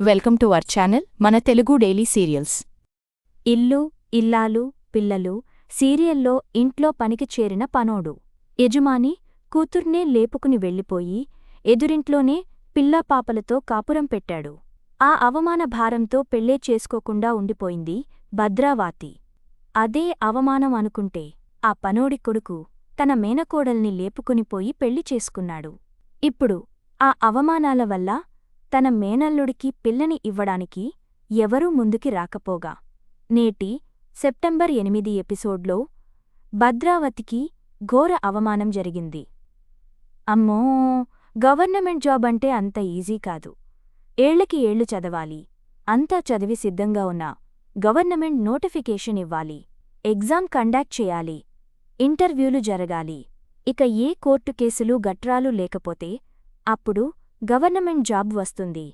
Welcome to our channel మన Telugu daily serials. ఇల్లు ఇల్లాలు పిల్లలు సీరియల్లో ఇంట్లో పనికి చేరిన పనోడు. యజమాని కూతుర్నే లేపుకుని వెళ్ళిపోయి ఎదురింట్లోనే పిల్లాపాపలతో కాపురం పెట్టాడు. ఆ అవమాన భారంతో పెళ్ళే చేసుకోకుండా ఉండిపోయింది భద్రావాతి. అదే అవమానం అనుకుంటే ఆ పనోడి కొడుకు తన మేనకోడల్ని లేపుకునిపోయి పెళ్ళి చేసుకున్నాడు. ఇప్పుడు ఆ అవమానాల వల్ల తన మేనల్లుడికి పిల్లని ఇవ్వడానికి ఎవరూ ముందుకి రాకపోగా. నేటి సెప్టెంబర్ ఎనిమిది ఎపిసోడ్లో భద్రావతికి ఘోర అవమానం జరిగింది. అమ్మో! గవర్నమెంట్ జాబ్ అంటే అంత ఈజీ కాదు. ఏళ్ళకి ఏళ్ళు చదవాలి. అంతా చదివి సిద్ధంగా ఉన్నా గవర్నమెంట్ నోటిఫికేషన్ ఇవ్వాలి. ఎగ్జామ్ కండక్ట్ చేయాలి. ఇంటర్వ్యూలు జరగాలి. ఇక ఏ కోర్టు కేసులు గట్రాలు లేకపోతే అప్పుడు గవర్నమెంట్ జాబ్ వస్తుంది.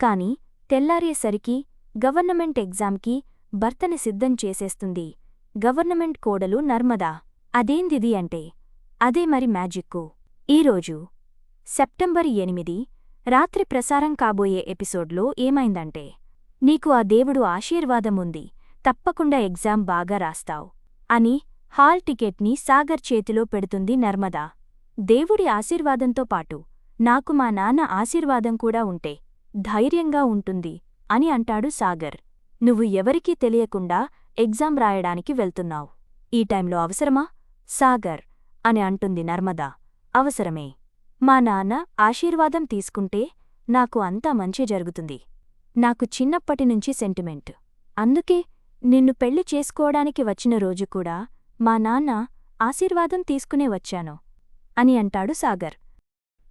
కాని తెల్లారేసరికి గవర్నమెంట్ ఎగ్జామ్కి భర్తని సిద్ధం చేసేస్తుంది. గవర్నమెంట్ కోడలు నర్మదా. అదేందిది అంటే? అదే మరి మ్యాజిక్కు. ఈరోజు సెప్టెంబర్ ఎనిమిది రాత్రి ప్రసారం కాబోయే ఎపిసోడ్లో ఏమైందంటే నీకు ఆ దేవుడు ఆశీర్వాదముంది తప్పకుండా ఎగ్జామ్ బాగా రాస్తావ్ అని హాల్ టికెట్ని సాగర్ చేతిలో పెడుతుంది నర్మదా. దేవుడి ఆశీర్వాదంతో పాటు నాకు మా నాన్న ఆశీర్వాదం కూడా ఉంటే ధైర్యంగా ఉంటుంది అని అంటాడు సాగర్. నువ్వు ఎవరికీ తెలియకుండా ఎగ్జామ్ రాయడానికి వెళ్తున్నావు. ఈ టైంలో అవసరమా? సాగర్ అని అంటుంది నర్మదా. అవసరమే. మా నాన్న ఆశీర్వాదం తీసుకుంటే నాకు అంతా మంచి జరుగుతుంది. నాకు చిన్నప్పటినుంచి సెంటిమెంట్. అందుకే నిన్ను పెళ్ళి చేసుకోవడానికి వచ్చిన రోజు కూడా మా నాన్న ఆశీర్వాదం తీసుకునే వచ్చాను అని అంటాడు సాగర్.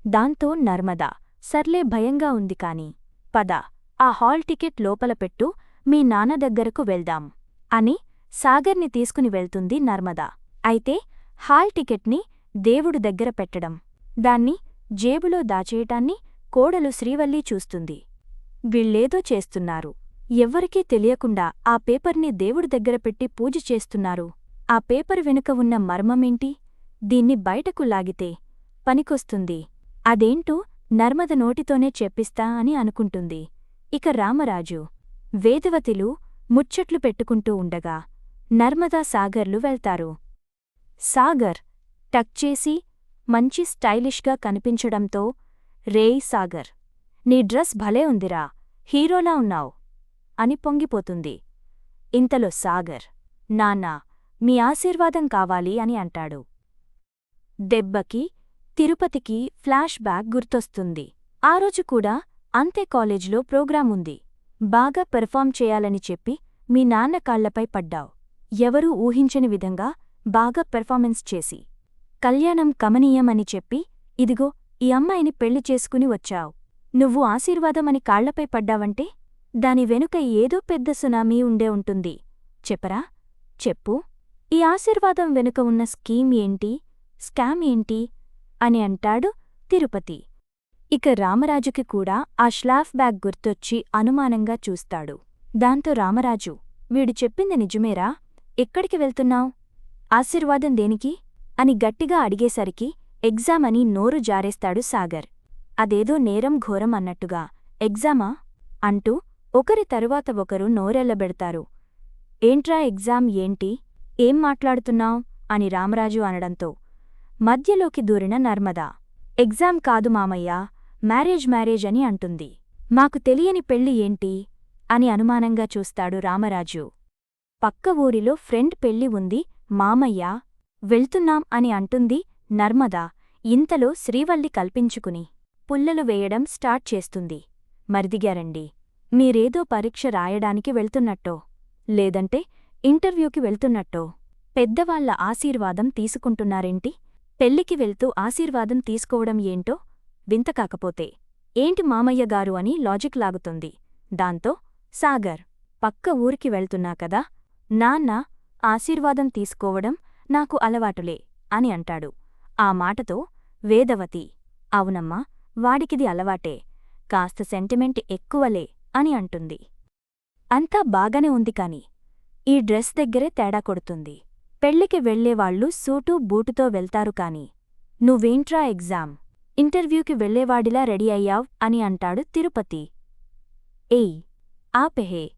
దాంతో నర్మదా సర్లే భయంగా ఉంది కాని పద ఆ హాల్ టికెట్ లోపల పెట్టు మీ నాన్న దగ్గరకు వెళ్దాం అని సాగర్ని తీసుకుని వెళ్తుంది నర్మదా. అయితే హాల్ టికెట్ని దేవుడు దగ్గర పెట్టడం దాన్ని జేబులో దాచేయటాన్ని కోడలు శ్రీవల్లి చూస్తుంది. వీళ్ళేదో చేస్తున్నారు ఎవ్వరికీ తెలియకుండా ఆ పేపర్ని దేవుడి దగ్గర పెట్టి పూజ చేస్తున్నారు. ఆ పేపర్ వెనుక ఉన్న మర్మమేంటి? దీన్ని బయటకు లాగితే పనికొస్తుంది. అదేంటో నర్మద నోటితోనే చెప్పిస్తా అని అనుకుంటుంది. ఇక రామరాజు వేదవతిలు ముచ్చట్లు పెట్టుకుంటూ ఉండగా నర్మదా సాగర్లు వెళ్తారు. సాగర్ టక్ చేసి మంచి స్టైలిష్గా కనిపించడంతో రేయ్ సాగర్ నీ డ్రెస్ భలే ఉందిరా హీరోలా ఉన్నావు అని పొంగిపోతుంది. ఇంతలో సాగర్ నాన్నా మీ ఆశీర్వాదం కావాలి అని అంటాడు. దెబ్బకి తిరుపతికి ఫ్లాష్ బ్యాక్ గుర్తొస్తుంది. ఆ రోజు కూడా అంతే కాలేజ్లో ప్రోగ్రాం ఉంది. బాగా పెర్ఫామ్ చేయాలని చెప్పి మీ నాన్న కాళ్ళపై పడ్డావు. ఎవరూ ఊహించని విధంగా బాగా పెర్ఫార్మెన్స్ చేసి. కళ్యాణం కమనీయమని చెప్పి ఇదిగో ఈ అమ్మాయిని పెళ్ళి చేసుకుని వచ్చావు. నువ్వు ఆశీర్వాదమని కాళ్ళపై పడ్డావంటే దాని వెనుక ఏదో పెద్ద సునామీ ఉండే ఉంటుంది. చెప్పరా? చెప్పు. ఈ ఆశీర్వాదం వెనుక ఉన్న స్కీమ్ ఏంటి? స్కామ్ ఏంటి? అని అంటాడు తిరుపతి. ఇక రామరాజుకి కూడా ఆ ష్లాఫ్ బ్యాగ్ గుర్తొచ్చి అనుమానంగా చూస్తాడు. దాంతో రామరాజు వీడు చెప్పింది నిజమేరా? ఎక్కడికి వెళ్తున్నావ్? ఆశీర్వాదం దేనికి? అని గట్టిగా అడిగేసరికి ఎగ్జామ్ అని నోరు జారేస్తాడు సాగర్. అదేదో నేరం ఘోరం అన్నట్టుగా. ఎగ్జామా అంటూ ఒకరి తరువాత ఒకరు నోరెళ్ళబెడతారు ఏంట్రా ఎగ్జామ్? ఏంటి? ఏం మాట్లాడుతున్నావ్ అని రామరాజు అనడంతో మధ్యలోకి దూరిన నర్మదా. ఎగ్జామ్ కాదు మామయ్యా మ్యారేజ్ మ్యారేజ్ అని అంటుంది. మాకు తెలియని పెళ్ళి ఏంటి? అని అనుమానంగా చూస్తాడు రామరాజు. పక్క ఊరిలో ఫ్రెండ్ పెళ్ళి ఉంది మామయ్యా వెళ్తున్నాం అని అంటుంది నర్మదా ఇంతలో శ్రీవల్లి కల్పించుకుని పుల్లలు వేయడం స్టార్ట్ చేస్తుంది. మరిదిగారండి మీరేదో పరీక్ష రాయడానికి వెళ్తున్నట్టో లేదంటే ఇంటర్వ్యూకి వెళ్తున్నట్టో పెద్దవాళ్ళ ఆశీర్వాదం తీసుకుంటున్నారేంటి? పెళ్ళికి వెళ్తూ ఆశీర్వాదం తీసుకోవడం ఏంటో వింత కాకపోతే ఏంటి మామయ్య గారు అని లాజిక్ లాగుతుంది. దాంతో సాగర్ పక్క ఊరికి వెళ్తున్నా కదా నాన్న ఆశీర్వాదం తీసుకోవడం నాకు అలవాటులే అని అంటాడు. ఆ మాటతో వేదవతి అవునమ్మా వాడికిది అలవాటే కాస్త సెంటిమెంట్ ఎక్కువలే అని అంటుంది. అంతా బాగానే ఉంది కాని ఈ డ్రెస్ దగ్గరే తేడా కొడుతుంది. పెళ్ళికి వెళ్ళేవాళ్ళు సూటు బూటుతో వెళ్తారు కాని నువ్వేంట్రా ఎగ్జామ్? ఇంటర్వ్యూకి వెళ్ళేవాడిలా రెడీ అయ్యావ్? అని అంటాడు తిరుపతి. ఏయ్ ఆపెహే.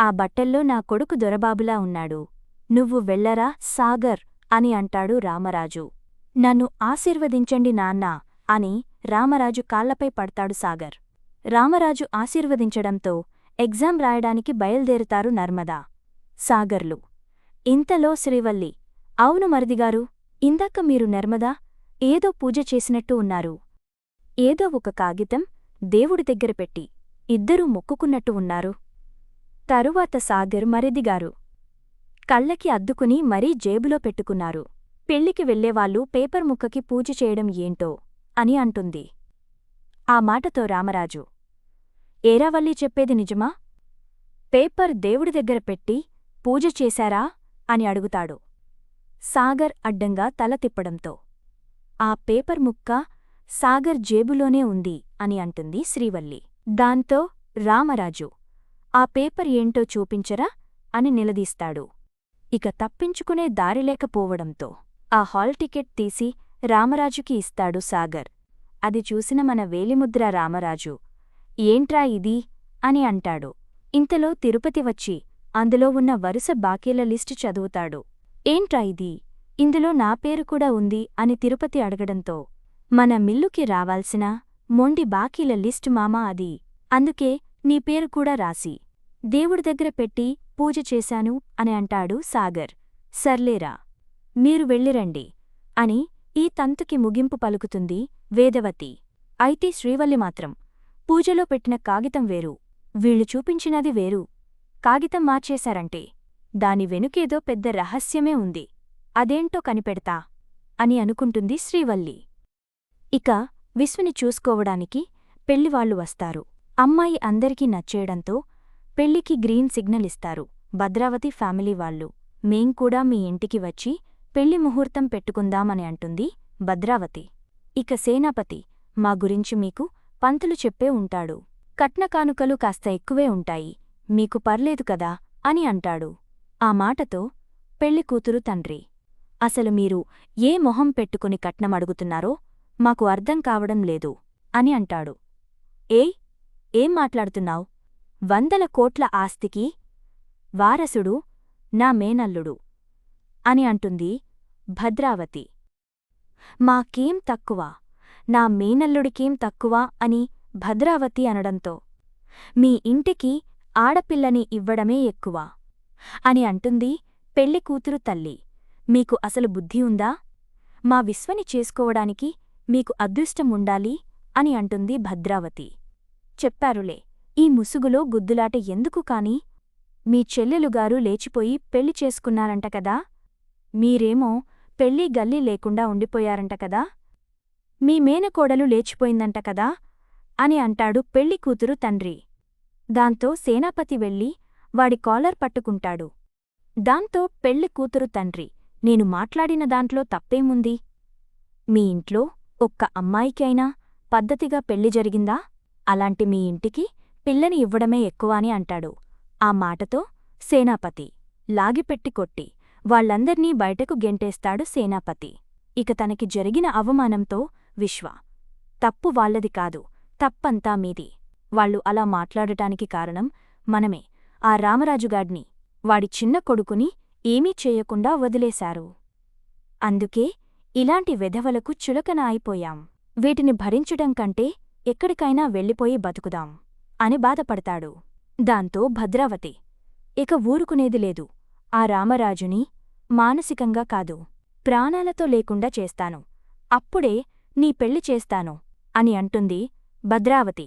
ఆ బట్టల్లో నా కొడుకు దొరబాబులా ఉన్నాడు. నువ్వు వెళ్ళరా సాగర్ అని అంటాడు రామరాజు. నన్ను ఆశీర్వదించండి నాన్నా అని రామరాజు కాళ్ళపై పడతాడు సాగర్. రామరాజు ఆశీర్వదించడంతో ఎగ్జామ్ రాయడానికి బయల్దేరుతారు నర్మదా సాగర్లు. ఇంతలో శ్రీవల్లి అవును మరిదిగారు ఇందాక మీరు నర్మదా ఏదో పూజ చేసినట్టు ఉన్నారు. ఏదో ఒక కాగితం దేవుడి దగ్గర పెట్టి ఇద్దరూ మొక్కుకున్నట్టు ఉన్నారు. తరువాత సాగర్ మరిదిగారు. కళ్ళకి అద్దుకుని మరీ జేబులో పెట్టుకున్నారు. పెళ్ళికి వెళ్ళేవాళ్ళు పేపర్ ముక్కకి పూజ చేయడం ఏంటో అని అంటుంది. ఆ మాటతో రామరాజు ఏరావల్లి చెప్పేది నిజమా? పేపర్ దేవుడి దగ్గర పెట్టి పూజ చేశారా? అని అడుగుతాడు. సాగర్ అడ్డంగా తల తిప్పడంతో. ఆ పేపర్ ముక్క సాగర్ జేబులోనే ఉంది అని అంటుంది శ్రీవల్లి. దాంతో రామరాజు ఆ పేపర్ ఏంటో చూపించరా అని నిలదీస్తాడు. ఇక తప్పించుకునే దారిలేకపోవడంతో ఆ హాల్ టికెట్ తీసి రామరాజుకి ఇస్తాడు సాగర్. అది చూసిన మన వేలిముద్ర రామరాజు ఏంట్రా ఇది? అని అంటాడు. ఇంతలో తిరుపతి వచ్చి అందులో ఉన్న వరుస బాకీల లిస్టు చదువుతాడు. ఏంట్రా ఇది? ఇందులో నా పేరు కూడా ఉంది అని తిరుపతి అడగడంతో మన మిల్లుకి రావాల్సిన మొండి బాకీల లిస్టు మామా అది. అందుకే నీ పేరు కూడా రాసి దేవుడి దగ్గర పెట్టి పూజ చేశాను అని అంటాడు సాగర్. సర్లేరా మీరు వెళ్ళిరండి అని ఈ తంతుకి ముగింపు పలుకుతుంది వేదవతి. అయితే శ్రీవల్లి మాత్రం పూజలో పెట్టిన కాగితం వేరు వీళ్ళు చూపించినది వేరు. కాగితం మార్చేశారంటే దాని వెనుకేదో పెద్ద రహస్యమే ఉంది. అదేంటో కనిపెడతా అని అనుకుంటుంది శ్రీవల్లి. ఇక విశ్వని చూసుకోవడానికి పెళ్ళివాళ్ళు వస్తారు. అమ్మాయి అందరికీ నచ్చేయడంతో పెళ్ళికి గ్రీన్ సిగ్నల్ ఇస్తారు. భద్రావతి ఫ్యామిలీ వాళ్ళు. మేం కూడా మీ ఇంటికి వచ్చి పెళ్ళి ముహూర్తం పెట్టుకుందామని అంటుంది భద్రావతి. ఇక సేనాపతి మా గురించి మీకు పంతులు చెప్పే ఉంటాడు. కట్నకానుకలు కాస్త ఎక్కువే ఉంటాయి. మీకు పర్లేదు కదా అని అంటాడు. ఆ మాటతో పెళ్ళి కూతురు తండ్రి అసలు మీరు ఏ మొహం పెట్టుకుని కట్నం అడుగుతున్నారో మాకు అర్థం కావడం లేదు అని అంటాడు. ఏయ్ ఏం మాట్లాడుతున్నావు? వందల కోట్ల ఆస్తికి వారసుడు నా మేనల్లుడు అని అంటుంది భద్రావతి. మాకేం తక్కువ? నా మేనల్లుడికేం తక్కువ? అని భద్రావతి అనడంతో. మీ ఇంటికి ఆడపిల్లని ఇవ్వడమే ఎక్కువ. అని అంటుంది పెళ్ళి కూతురు తల్లి. మీకు అసలు బుద్ధి ఉందా? మా విశ్వని చేసుకోవడానికి మీకు అదృష్టం ఉండాలి అని అంటుంది భద్రావతి. చెప్పారులే ఈ ముసుగులో గుద్దులాట ఎందుకు కాని? మీ చెల్లెలుగారు లేచిపోయి పెళ్ళి చేసుకున్నారంట కదా? మీరేమో పెళ్ళి గల్లీ లేకుండా ఉండిపోయారంట కదా? మీ మేనకోడలు లేచిపోయిందంట కదా? అని అంటాడు పెళ్ళి కూతురు తండ్రి. దాంతో సేనాపతి వెళ్ళి వాడి కాలర్ పట్టుకుంటాడు. దాంతో పెళ్ళి కూతురు తండ్రి నేను మాట్లాడిన దాంట్లో తప్పేముంది? మీ ఇంట్లో ఒక్క అమ్మాయికైనా పద్ధతిగా పెళ్ళి జరిగిందా? అలాంటి మీ ఇంటికి పిల్లని ఇవ్వడమే ఎక్కువ అని అంటాడు. ఆ మాటతో సేనాపతి లాగిపెట్టి కొట్టి వాళ్ళందర్నీ బయటకు గెంటేస్తాడు సేనాపతి. ఇక తనకి జరిగిన అవమానంతో విశ్వ తప్పు వాళ్ళది కాదు తప్పంతా మీది. వాళ్ళు అలా మాట్లాడటానికి కారణం మనమే. ఆ రామరాజుగాడ్ని వాడి చిన్న కొడుకుని ఏమీ చేయకుండా వదిలేశారు. అందుకే ఇలాంటి వెధవలకు చులకన అయిపోయాం. వీటిని భరించడం కంటే ఎక్కడికైనా వెళ్ళిపోయి బతుకుదాం అని బాధపడతాడు. దాంతో భద్రావతి ఇక ఊరుకునేది లేదు. ఆ రామరాజుని మానసికంగా కాదు ప్రాణాలతో లేకుండా చేస్తాను. అప్పుడే నీ పెళ్ళి చేస్తాను అని అంటుంది భద్రావతి.